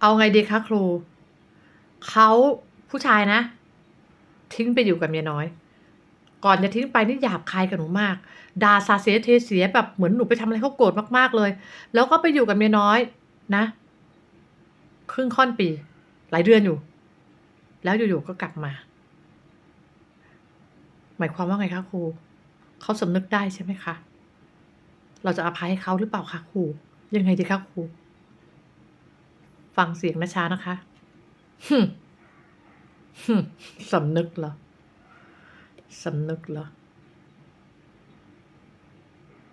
เอาไงดีคะครู เขาผู้ชายนะ ทิ้งไปอยู่กับเมียน้อย ก่อนจะทิ้งไปนี่หยาบคายกับหนูมากด่าสาเสียเทเสียแบบเหมือนหนูไปทำอะไรเขาโกรธมากๆเลย แล้วก็ไปอยู่กับเมียน้อยนะ ครึ่งค่อนปี หลายเดือนอยู่ แล้วอยู่ๆก็กลับมา หมายความว่าไงคะครูเขาสำนึกได้ใช่ไหมคะ เราจะอภัยให้เขาหรือเปล่าคะครู ยังไงดีคะครู ฟังเสียงนะช้านะคะฮึฮึสำนึกเหรอสำนึกเหรอ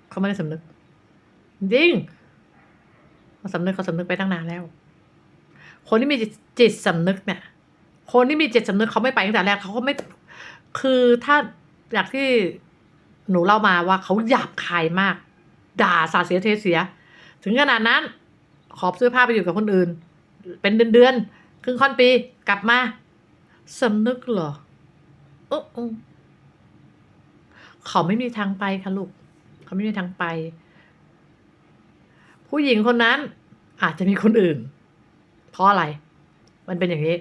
เขาไม่ได้สำนึกจริงเขาสำนึกเขาสำนึกไปตั้งนานแล้ว คนที่มีจิตสำนึกเนี่ย คนที่มีจิตสำนึกเขาไม่ไปตั้งแต่แรกเขาก็ไม่ คือถ้าจากที่หนูเล่ามาว่าเขาหยาบคายมาก ด่าสาเสียเทเสีย ถึงขนาดนั้นขอบเสื้อผ้าไปอยู่กับคนอื่น เป็นเดือนเดือนๆครึ่งค่อนปีกลับมาสำนึกเหรอเออเอเขาไม่มีทางไปค่ะลูก เขาไม่มีทางไป ผู้หญิงคนนั้น อาจจะมีคนอื่น เพราะอะไร มันเป็นอย่างนี้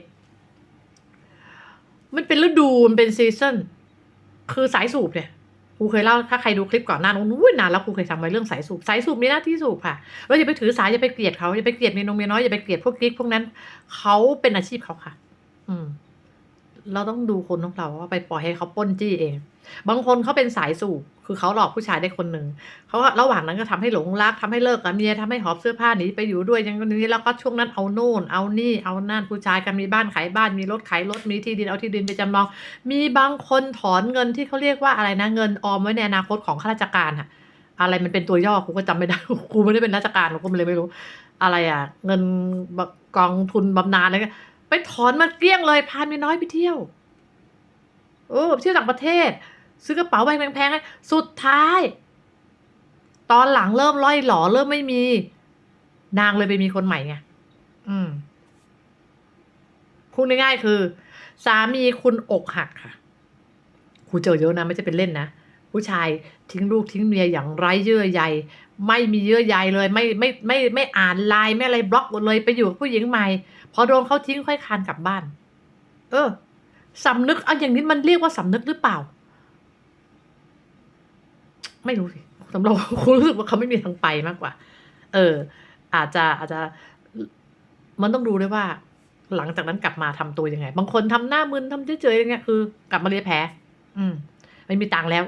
มันเป็นฤดู มันเป็นซีซันคือสายสูบเนี่ย รูเคยเล่าถ้าใครดูคลิปก่อนหน้านู้นนานแล้วครูเคยทำไว้เรื่องสายสูบสายสูบมีหน้าที่สูบค่ะแล้วอย่าไปถือสายอย่าไปเกลียดเขาอย่าไปเกลียดเมียนงเมียน้อยอย่าไปเกลียดพวกกิ๊กพวกนั้นเขาเป็นอาชีพเขาค่ะ อืม เราต้องดูคนของเราว่าไปปล่อยให้เขาป้นจี้เอง บางคนเขาเป็นสายสูบคือเขาหลอกผู้ชายได้คนหนึ่งเขาระหว่างนั้นก็ทำให้หลงรักทำให้เลิกกับเมียทำให้หอบเสื้อผ้าหนีไปอยู่ด้วยอย่างนี้แล้วก็ช่วงนั้นเอาโน่น เอานี่เอานั่นผู้ชายกันมีบ้านขายบ้านมีรถขายรถมีที่ดินเอาที่ดินไปจำนอง มีบางคนถอนเงินที่เขาเรียกว่าอะไรนะเงินออมไว้ในอนาคตของข้าราชการอะอะไรมันเป็นตัวย่อครูก็จำไม่ได้ครูไม่ได้เป็นราชการครูก็เลยไม่รู้ อะไรอะเงินกองทุนบำนาญอะไรก็ ไปถอนมาเกลี้ยงเลย พาเมียน้อยไปเที่ยวเออไปเที่ยวต่างประเทศ ซื้อกระเป๋าแบแพงๆให้สุดท้าย ตอนหลังเริ่มล่อยหลอเริ่มไม่มี นางเลยไปมีคนใหม่ไงอืมพูดง่ายๆคือ สามีคุณอกหักค่ะครูเจอเยอะนะไม่ใช่เป็นเล่นนะผู้ชายทิ้งลูกทิ้งเมียอย่างไร้เยื่อใยไม่มีเยื่อใยเลย ไม่ไม่ไม่ไม่อ่านไลน์ไม่อะไรบล็อกหมดเลยไปอยู่กับผู้หญิงใหม่ พอโดนเขาทิ้งค่อยคานกลับบ้าน เออสำนึกเอาอย่างนี้มันเรียกว่าสำนึกหรือเปล่า ไม่รู้สิสำหรับครูรู้สึกว่าเขาไม่มีทางไปมากกว่า เออ อาจจะอาจจะ มันต้องดูด้วยว่า หลังจากนั้นกลับมาทำตัวยังไง บางคนทำหน้ามึนทำเฉยๆอย่างเงี้ยคือ กลับมาเลียแผลอืม ไม่มีตังค์แล้ว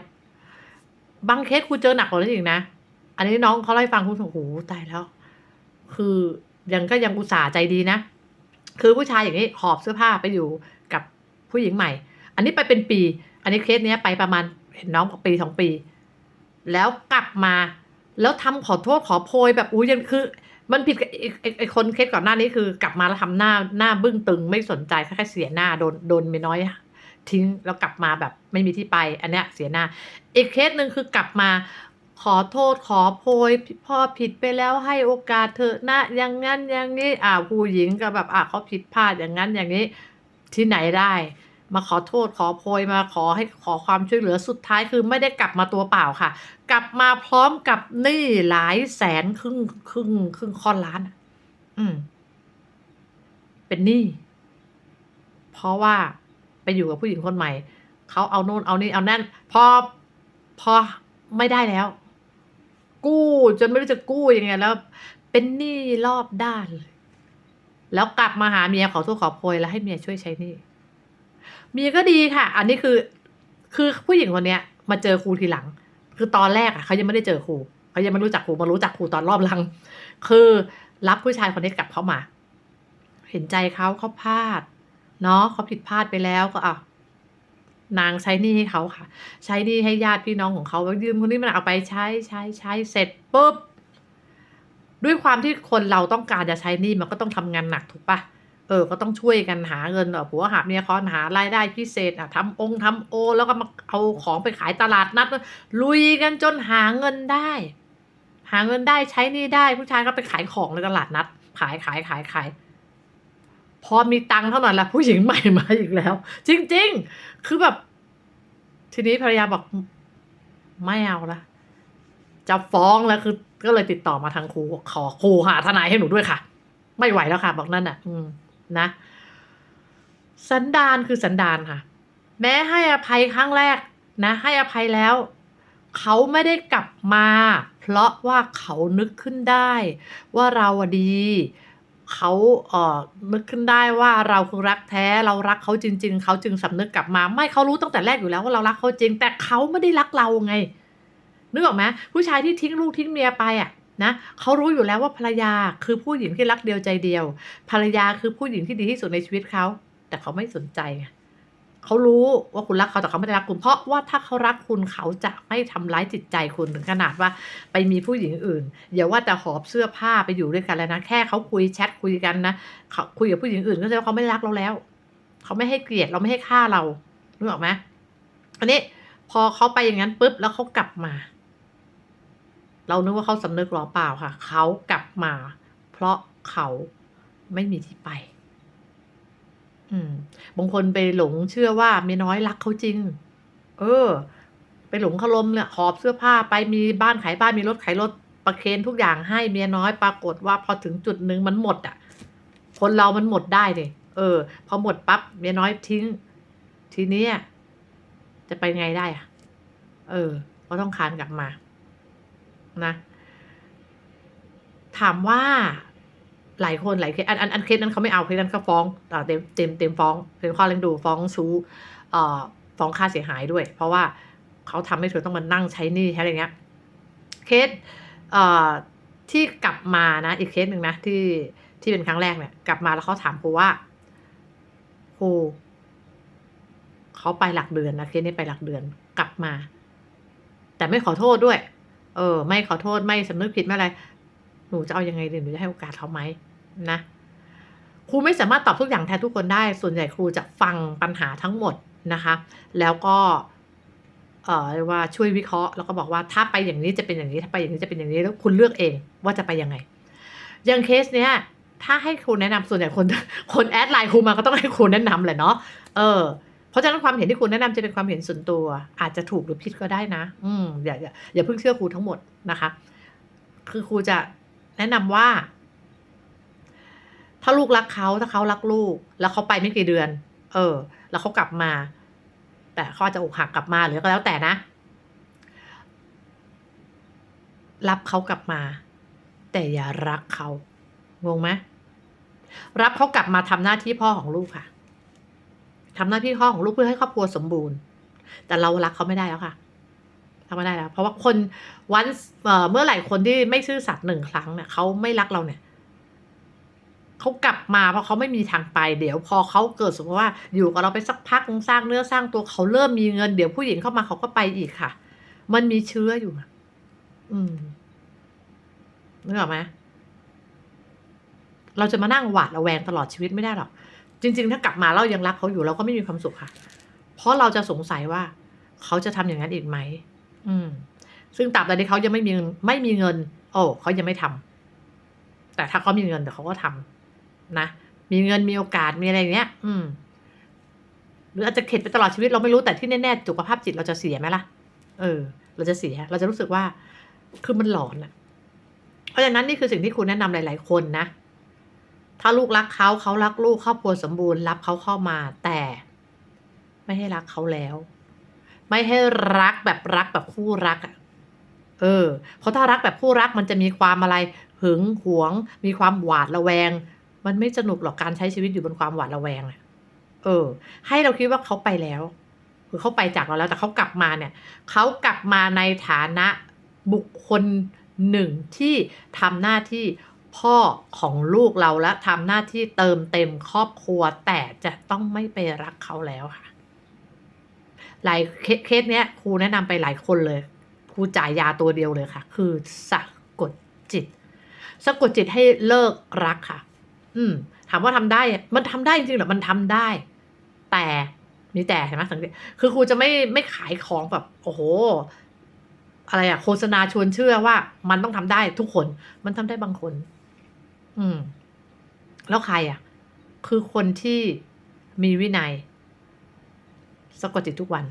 บางเคสครูเจอหนักกว่านั้นอีกนะอันนี้น้องเขาเล่าให้ฟังครูบอกโอ้โหตายแล้ว คือยังก็ยังอุตส่าห์ใจดีนะ คือผู้ชายอย่างนี้หอบเสื้อผ้าไปอยู่กับผู้หญิงใหม่ อันนี้ไปเป็นปี อันนี้เคสเนี้ยไปประมาณเห็นน้องปีสองปี แล้วกลับมา แล้วทำขอโทษขอโพยแบบอุ้ยยังคือ มันผิดกับไอ้ไอ้คนเคสก่อนหน้านี้คือกลับมาแล้วทำหน้าหน้าบึ้งตึงไม่สนใจแค่เสียหน้าโดนโดนเมียน้อยทิ้งแล้วกลับมาแบบไม่มีที่ไป อันเนี้ยเสียหน้า อีกเคสหนึ่งคือกลับมา ขอโทษขอโพยพ่อผิดไปแล้วให้โอกาสเธอะนะอย่างงั้นอย่างนี้อ่าผู้หญิงก็แบบอ่าเขาผิดพลาดอย่างนั้นอย่างนี้ที่ไหนได้ มาขอโทษขอโพยมาขอให้ขอความช่วยเหลือสุดท้ายคือไม่ได้กลับมาตัวเปล่าค่ะ กลับมาพร้อมกับหนี้หลายแสนครึ่งครึ่งครึ่งค่อนล้าน อืม เป็นหนี้เพราะว่าไปอยู่กับผู้หญิงคนใหม่เขาเอาโน่นเอานี่เอานั่นพอพอไม่ได้แล้ว กู้ จนไม่รู้จะกู้ยังไงแล้ว เป็นหนี้รอบด้านเลยแล้วกลับมาหาเมียขอโทษขอโพยแล้วให้เมียช่วยใช้หนี้เมียก็ดีค่ะ อันนี้คือ คือผู้หญิงคนเนี้ย มาเจอครูทีหลัง คือตอนแรกอะเขายังไม่ได้เจอครูเขายังไม่รู้จักครูมารู้จักครูตอนรอบหลัง คือรับผู้ชายคนนี้กลับเข้ามา เห็นใจเขาเขาพลาด เนาะเขาผิดพลาดไปแล้วก็อะ นางใช้หนี้ให้เขาค่ะ ใช้หนี้ให้ญาติพี่น้องของเขาแล้วยืมคนนี้มันเอาไปใช้ใช้ใช้เสร็จปุ๊บด้วยความที่คนเราต้องการจะใช้หนี้มันก็ต้องทำงานหนักถูกปะเออ ก็ต้องช่วยกันหาเงินเออผัวหาเมียคอนหารายได้พิเศษอะทำองค์ทำโอ แล้วก็มาเอาของไปขายตลาดนัดลุยกันจนหาเงินได้ หาเงินได้ใช้นี่ได้ผู้ชายก็ไปขายของในตลาดนัด ขายขายขายขาย พอมีตังค์เท่านั้นแหละผู้หญิงใหม่มาอีกแล้ว จริง ๆ คือแบบ ทีนี้ภรรยาบอกไม่เอาละจะฟ้องแล้วคือก็เลยติดต่อมาทางครูขอครูหาทนายให้หนูด้วยค่ะ ไม่ไหวแล้วค่ะ บอกนั่นอะ อืมนะสันดานคือสันดานค่ะ แม้ให้อภัยครั้งแรกนะ ให้อภัยแล้ว เขาไม่ได้กลับมา เพราะว่าเขานึกขึ้นได้ ว่าเราดี เขาเอ่อนึกขึ้นได้ว่าเราคือรักแท้เรารักเขาจริง ๆเขาจึงสำนึกกลับมา ไม่เขารู้ตั้งแต่แรกอยู่แล้วว่าเรารักเขาจริง แต่เขาไม่ได้รักเราไงนึกออกไหมผู้ชายที่ทิ้งลูกทิ้งเมียไปอะนะเขารู้อยู่แล้วว่าภรรยาคือผู้หญิงที่รักเดียวใจเดียว ภรรยาคือผู้หญิงที่ดีที่สุดในชีวิตเขาแต่เขาไม่สนใจไง เขารู้ว่าคุณรักเขาแต่เขาไม่ได้รักคุณ เพราะว่าถ้าเขารักคุณเขาจะไม่ทำร้ายจิตใจคุณถึงขนาดว่าไปมีผู้หญิงอื่นอย่าว่าแต่หอบเสื้อผ้าไปอยู่ด้วยกันแล้วนะแค่เขาคุยแชทคุยกันนะเขาคุยกับผู้หญิงอื่นก็แสดงว่าเขาไม่รักเราแล้ว เขาไม่ให้เกลียดเราไม่ให้ค่าเรานึกออกไหมอันนี้พอเขาไปอย่างนั้นปุ๊บแล้วเขากลับมา เรานึกว่าเขาสำนึกหรอเปล่าค่ะเขากลับมา เพราะเขาไม่มีที่ไป บางคนไปหลงเชื่อว่าเมียน้อยรักเขาจริง เออ ไปหลงคารมเนี่ยหอบเสื้อผ้าไปมีบ้านขายบ้านมีรถขายรถประเคนทุกอย่างให้เมียน้อยปรากฏว่าพอถึงจุดหนึ่งมันหมดอะ คนเรามันหมดได้เลยเออ พอหมดปั๊บเมียน้อยทิ้ง ทีนี้จะไปไงได้อะ เออก็ต้องคานกลับมา นะ ถามว่า หลายคนหลายเคสอันอันอันเคสนั้นเขาไม่เอาเคสนั้นเขาฟ้องเต็มเต็มเต็มฟ้องเป็นข้อเลี้ยงดูฟ้องชู้เอ่อฟ้องค่าเสียหายด้วย เพราะว่าเขาทำให้เธอต้องมานั่งใช้หนี้ใช้อะไรเงี้ยเคสเอ่อที่กลับมานะ อีกเคสหนึ่งนะที่ที่เป็นครั้งแรกเนี่ย กลับมาแล้วเขาถามครูว่าครูเขาไปหลักเดือนนะเคสนี้ไปหลักเดือนกลับมา แต่ไม่ขอโทษด้วย เออ ไม่ขอโทษไม่สำนึกผิดไม่อะไร นูจะเอายังไงดีหนูจะให้โอกาสเขาไหมนะครูไม่สามารถตอบทุกอย่างแทนทุกคนได้ ส่วนใหญ่ครูจะฟังปัญหาทั้งหมดนะคะ แล้วก็เอ่อเรียกว่าช่วยวิเคราะห์แล้วก็บอกว่าถ้าไปอย่างนี้จะเป็นอย่างนี้ถ้าไปอย่างนี้จะเป็นอย่างนี้แล้วคุณเลือกเองว่าจะไปยังไง อย่างเคสเนี้ยถ้าให้ครูแนะนำส่วนใหญ่คนคนแอดไลน์ครูมาก็ต้องให้ครูแนะนำแหละเนาะเออเพราะฉะนั้นความเห็นที่คุณแนะนำจะเป็นความเห็นส่วนตัว อาจจะถูกหรือผิดก็ได้นะ อืมอย่าอย่าอย่าเพิ่งเชื่อครูทั้งหมดนะคะ คือครูจะ แนะนำว่า ถ้าลูกรักเขาถ้าเขารักลูก แล้วเขาไปไม่กี่เดือน เออ แล้วเขากลับมา แต่เขาอจจะอกหักกลับมาหรือก็แล้วแต่นะ รับเขากลับมา แต่อย่ารักเขางงไหมรับเขากลับมาทำหน้าที่พ่อของลูกค่ะทำหน้าที่พ่อของลูกเพื่อให้ครอบครัวสมบูรณ์ แต่เรารักเขาไม่ได้แล้วค่ะ ทำไม่ได้แล้วเพราะว่าคนวันเมื่อไหร่คนที่ไม่ซื่อสัตย์หนึ่งครั้งเนี่ยเขาไม่รักเราเนี่ยเขากลับมาเพราะเขาไม่มีทางไป เดี๋ยวพอเขาเกิดสมมติว่าอยู่กับเราไปสักพักสร้างเนื้อสร้างตัวเขาเริ่มมีเงินเดี๋ยวผู้หญิงเข้ามาเขาก็ไปอีกค่ะ มันมีเชื้ออยู่อืมนึกออกไหมเราจะมานั่งหวาดระแวงตลอดชีวิตไม่ได้หรอก จริง ๆ ถ้ากลับมาเรายังรักเขาอยู่เราก็ไม่มีความสุขค่ะ เพราะเราจะสงสัยว่า เขาจะทำอย่างนั้นอีกไหม อืม ซึ่งตราบใดที่เขายังไม่มีไม่มีเงิน โอ้เขายังไม่ทำแต่ถ้าเขามีเงินเดี๋ยวเขาก็ทำนะมีเงินมีโอกาสมีอะไรอย่างเงี้ย อืม หรืออาจจะเข็ดไปตลอดชีวิตเราไม่รู้แต่ที่แน่ๆสุขภาพจิตเราจะเสียไหมล่ะ เออ เราจะเสีย เราจะรู้สึกว่า คือมันหลอนอะเพราะฉะนั้นนี่คือสิ่งที่คุณแนะนำหลาย ๆ คนนะ ถ้าลูกรักเขาเขารักลูกครอบครัวสมบูรณ์รับเขาเข้ามา แต่ไม่ให้รักเขาแล้ว ไม่ให้รักแบบรักแบบคู่รักอะ่ะเออ เพราะถ้ารักแบบคู่รักมันจะมีความอะไร หึงหวง มีความหวาดระแวง มันไม่สนุกหรอกการใช้ชีวิตอยู่บนความหวาดระแวงอะเออ ให้เราคิดว่าเขาไปแล้ว คือเขาไปจากเราแล้วแต่เขากลับมาเนี่ยเขากลับมาในฐานะบุคคลหนึ่งที่ทำหน้าที่พ่อของลูกเราและทำหน้าที่เติมเต็มครอบครัว แต่จะต้องไม่ไปรักเขาแล้วค่ะ หลายเคสเนี้ยครูแนะนำไปหลายคนเลยครูจ่ายยาตัวเดียวเลยค่ะ คือสะกดจิต สะกดจิตให้เลิกรักค่ะ อืม ถามว่าทำได้ มันทำได้จริงๆหรอมันทำได้ แต่มีแต่เห็นไหมสังเกตคือครูจะไม่ไม่ขายของแบบโอ้โห อะไรอะโฆษณาชวนเชื่อว่า มันต้องทำได้ทุกคน มันทำได้บางคน อืม แล้วใครอะคือคนที่มีวินัย สะกดจิตทุกวัน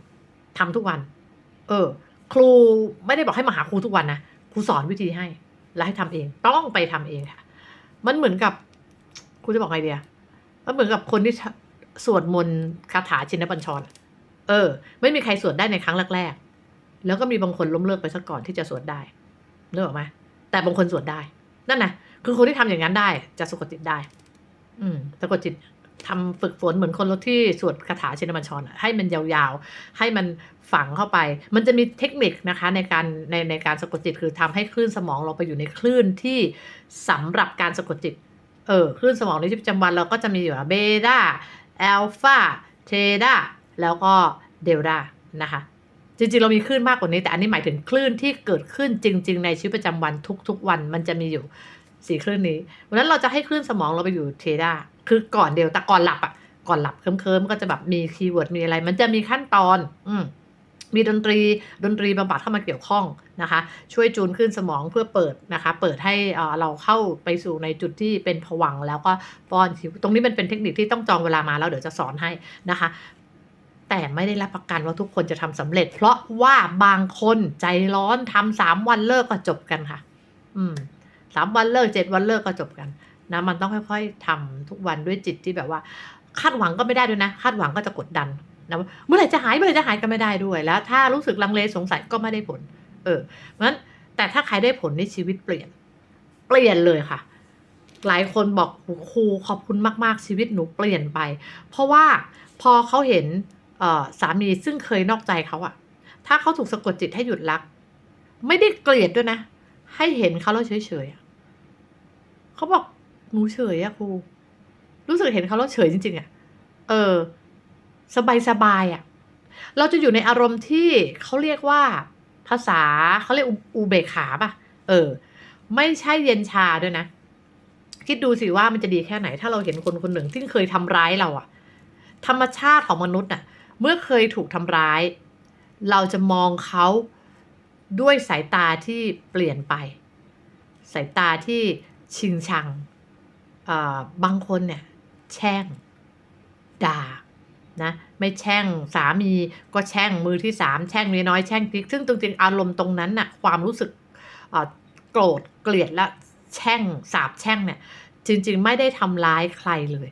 ทำทุกวัน เออ ครูไม่ได้บอกให้มาหาครูทุกวันนะครูสอนวิธีให้ แล้วให้ทำเอง ต้องไปทำเองค่ะ มันเหมือนกับครูจะบอกไงเดียมันเหมือนกับคนที่สวดมนต์คาถาชินบัญชร เออ ไม่มีใครสวดได้ในครั้งแรกๆ แล้วก็มีบางคนล้มเลิกไปซะก่อนที่จะสวดได้นึกออกไหมแต่บางคนสวดได้ นั่นนะคือคนที่ทำอย่างนั้นได้ จะสะกดจิตได้ อืมสะกดจิต ทำฝึกฝนเหมือนคนที่สวดคาถาชินบัญชรอะให้มันยาวๆ ให้มันฝังเข้าไป มันจะมีเทคนิคนะคะในการในในการสะกดจิตคือทำให้คลื่นสมองเราไปอยู่ในคลื่นที่สำหรับการสะกดจิต เออคลื่นสมองในชีวิตประจำวันเราก็จะมีอยู่เบต้าแอลฟาเทดาแล้วก็เดลตานะคะ จริงๆ เรามีคลื่นมากกว่านี้ แต่อันนี้หมายถึงคลื่นที่เกิดขึ้นจริง ๆ ในชีวิตประจำวันทุกๆวันมันจะมีอยู่สี่คลื่นนี้วันนั้นเราจะให้คลื่นสมองเราไปอยู่เทดา คือก่อนเดลต้าก่อนหลับอะก่อนหลับเคิมๆก็จะแบบมีคีย์เวิร์ดมีอะไร มันจะมีขั้นตอน อืมมีดนตรีดนตรีบำบัดเข้ามาเกี่ยวข้องนะคะ ช่วยจูนขึ้นสมองเพื่อเปิดนะคะ เปิดให้เราเข้าไปสู่ในจุดที่เป็นผวังแล้วก็ป้อนคิวตรงนี้มันเป็นเทคนิคที่ต้องจองเวลามาแล้วเดี๋ยวจะสอนให้นะคะ แต่ไม่ได้รับประกันว่าทุกคนจะทำสำเร็จ เพราะว่าบางคนใจร้อนทำสามวันเลิกก็จบกันค่ะ อืมสามวันเลิกเจ็ดวันเลิกก็จบกัน นะมันต้องค่อยๆทำทุกวันด้วยจิตที่แบบว่า คาดหวังก็ไม่ได้ด้วยนะ คาดหวังก็จะกดดันนะเมื่อไหร่จะหายเมื่อไหร่จะหายก็ไม่ได้ด้วยแล้ว ถ้ารู้สึกลังเลสงสัยก็ไม่ได้ผล เออเพราะฉะนั้นแต่ถ้าใครได้ผลนี่ชีวิตเปลี่ยน เปลี่ยนเลยค่ะ หลายคนบอกครูขอบคุณมากๆชีวิตหนูเปลี่ยนไป เพราะว่าพอเขาเห็นสามีซึ่งเคยนอกใจเขาอะถ้าเขาถูกสะกดจิตให้หยุดรัก ไม่ได้เกลียดด้วยนะ ให้เห็นเขาแล้วเฉยๆเขาบอก หนูเฉยอะครู รู้สึกเห็นเขาแล้วเฉยจริง ๆอะเออ สบายสบายอะเราจะอยู่ในอารมณ์ที่เขาเรียกว่า ภาษาเขาเรียกอุอุเบกขาป่ะ เออ ไม่ใช่เย็นชาด้วยนะ คิดดูสิว่ามันจะดีแค่ไหน ถ้าเราเห็นคนคนหนึ่งที่เคยทำร้ายเราอะธรรมชาติของมนุษย์น่ะ เมื่อเคยถูกทำร้าย เราจะมองเขาด้วยสายตาที่เปลี่ยนไป สายตาที่ชิงชัง บางคนเนี่ยแช่งด่านะไม่แช่งสามีก็แช่งมือที่สามแช่งเมียน้อยแช่งกิ๊กซึ่งตรงๆอารมณ์ตรงนั้นน่ะความรู้สึกโกรธเกลียดและแช่งสาบแช่งเนี่ยจริง ๆ ไม่ได้ทำร้ายใครเลย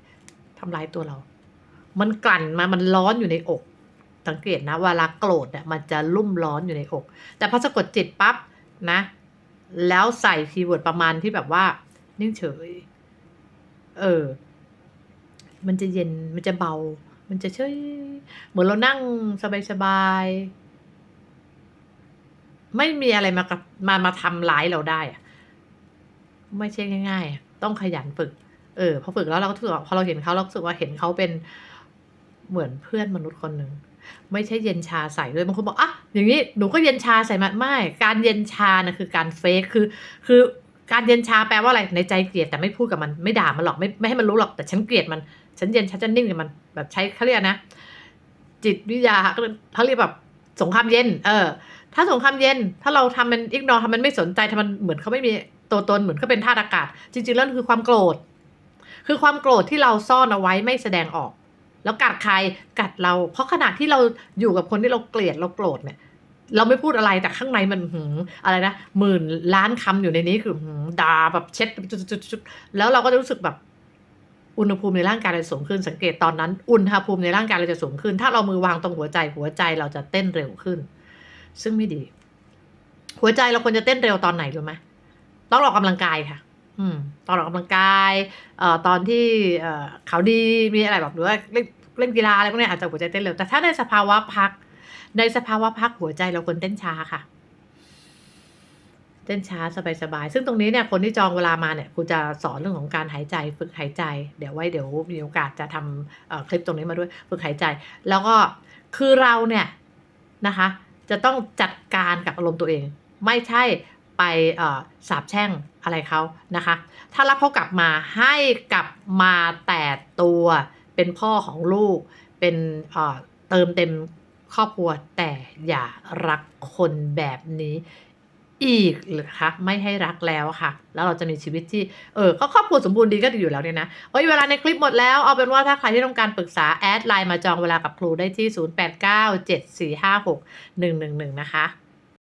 ทำร้ายตัวเรา มันกลั่นมามันร้อนอยู่ในอก สังเกตนะเวลาโกรธเนี่ยมันจะลุ่มร้อนอยู่ในอก แต่พอสะกดจิตปั๊บนะ แล้วใส่คีย์เวิร์ดประมาณที่แบบว่านิ่งเฉย เออ มันจะเย็นมันจะเบา มันจะเฉยเหมือนเรานั่งสบายๆไม่มีอะไรมากับมามาทำร้ายเราได้อะไม่ใช่ง่ายๆ ต้องขยันฝึก เออ พอฝึกแล้วเราก็รู้สึกว่าพอเราเห็นเขาเรารู้สึกว่าเห็นเขาเป็นเหมือนเพื่อนมนุษย์คนหนึ่ง ไม่ใช่เย็นชาใส่ด้วยบางคนบอกอะอย่างนี้หนูก็เย็นชาใส่มาไม่ การเย็นชานะคือการเฟกคือ คือ การเย็นชาแปลว่าอะไรในใจเกลียดแต่ไม่พูดกับมันไม่ด่ามันหรอกไม่ไม่ให้มันรู้หรอกแต่ฉันเกลียดมัน ฉันเย็นฉันจะนิ่งกับมัน แบบใช้เขาเรียกนะ จิตวิทยาเขาเรียกแบบสงครามเย็น เออ ถ้าสงครามเย็น ถ้าเราทำมันอิกนอทำมันไม่สนใจทำมันเหมือนเขาไม่มีตัวตนเหมือนเขาเป็นธาตุอากาศ จริง ๆ แล้วคือความโกรธ คือความโกรธที่เราซ่อนเอาไว้ไม่แสดงออก แล้วกัดใครกัดเรา เพราะขณะที่เราอยู่กับคนที่เราเกลียดเราโกรธเนี่ย เราไม่พูดอะไรแต่ข้างในมันหืมอะไรนะหมื่นล้านคำอยู่ในนี้คือหืมด่าแบบเช็ดจุดๆแล้วเราก็จะรู้สึกแบบอุณหภูมิในร่างกายเราจะสูงขึ้นสังเกตตอนนั้น อุณหภูมิในร่างกายเราจะสูงขึ้น ถ้าเรามือวางตรงหัวใจหัวใจเราจะเต้นเร็วขึ้น ซึ่งไม่ดี หัวใจเราควรจะเต้นเร็วตอนไหนรู้ไหมต้องออกกำลังกายค่ะ อืม ตอนออกกำลังกายเอ่อตอนที่เอ่อเขาดีมีอะไรแบบหรือว่าเล่นเล่นกีฬาอะไรพวกนี้อาจจะหัวใจเต้นเร็วแต่ถ้าในสภาวะพัก ในสภาวะพักหัวใจเราควรเต้นช้าค่ะ เต้นช้าสบายๆ ซึ่งตรงนี้เนี่ยคนที่จองเวลามาเนี่ยครูจะสอนเรื่องของการหายใจฝึกหายใจ เดี๋ยวไว้เดี๋ยวมีโอกาสจะทำคลิปตรงนี้มาด้วยฝึกหายใจ แล้วก็คือเราเนี่ยนะคะ จะต้องจัดการกับอารมณ์ตัวเอง ไม่ใช่ไปสาบแช่งอะไรเขานะคะ ถ้ารับเขากลับมาให้กลับมาแต่ตัวเป็นพ่อของลูก เป็นเติมเต็ม ครอบครัวแต่อย่ารักคนแบบนี้อีกหรือคะไม่ให้รักแล้วค่ะ แล้วเราจะมีชีวิตที่เออก็ครอบครัวสมบูรณ์ดีก็ดีอยู่แล้วเนี่ยนะโอ้ยเวลาในคลิปหมดแล้วเอาเป็นว่าถ้าใครที่ต้องการปรึกษาแอดไลน์มาจองเวลากับครูได้ที่ 0897456111 นะคะ